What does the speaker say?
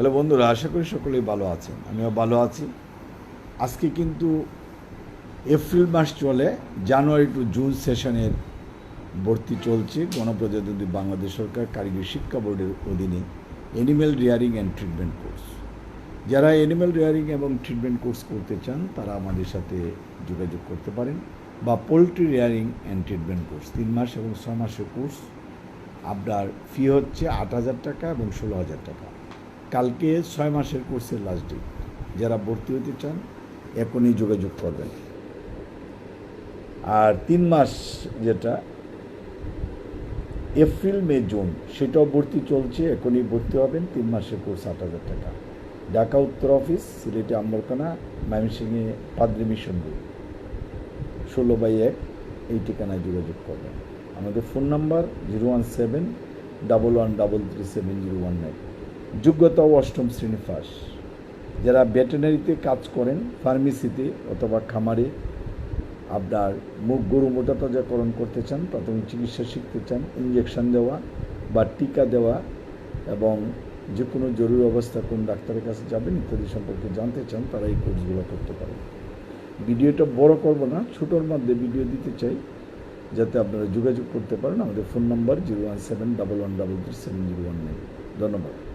Hello বন্ধুরা, আশা করি সকলেই ভালো আছেন। আমিও ভালো আছি। আজকে কিন্তু এপ্রিল মাস চলে, জানুয়ারি টু জুন সেশনের ভর্তি চলছে গণপ্রজাতন্ত্রী বাংলাদেশ সরকার কারিগরি শিক্ষা বোর্ডের অধীনে animal rearing and treatment course যারা অ্যানিম্যাল রিয়ারিং এবং ট্রিটমেন্ট কোর্স করতে চান, তারা আমাদের সাথে যোগাযোগ করতে পারেন বা poultry rearing and treatment course তিন মাস এবং ছ মাসের কোর্স আপনার ফি হচ্ছে আট হাজার টাকা এবং ষোলো হাজার টাকা। কালকে ছয় মাসের কোর্সের লাস্ট ডেট যারা ভর্তি হতে চান, এখনই যোগাযোগ করবেন। আর তিন মাস যেটা, এপ্রিল, মে, জুন, সেটাও ভর্তি চলছে, এখনই ভর্তি হবেন, তিন মাসের কোর্স আট হাজার টাকা। ঢাকা উত্তর অফিস সিলেটে আম্বরকানা ময়মনসিংহে পাদ্রি মিশন রোড ষোলো বাই এক, এই ঠিকানায় যোগাযোগ করবেন। আমাদের phone number zero one seven double one double three seven zero one nine যোগ্যতা ও অষ্টম শ্রেণি পাস। যারা ভেটেনারিতে কাজ করেন, ফার্মেসিতে অথবা খামারে আপনার মুখ গরু মোটাতাজাকরণ করতে চান, প্রাথমিক চিকিৎসা শিখতে চান ইঞ্জেকশন দেওয়া বা টিকা দেওয়া এবং যে কোনো জরুরি অবস্থা কোন ডাক্তারের কাছে যাবেন ইত্যাদি সম্পর্কে জানতে চান, তারা এই কোর্সগুলো করতে পারেন। ভিডিওটা বড় করব না, ছোটোর মধ্যে ভিডিও দিতে চাই, যাতে আপনারা যোগাযোগ করতে পারেন। আমাদের phone number zero one seven double one double three seven zero one nine. ধন্যবাদ।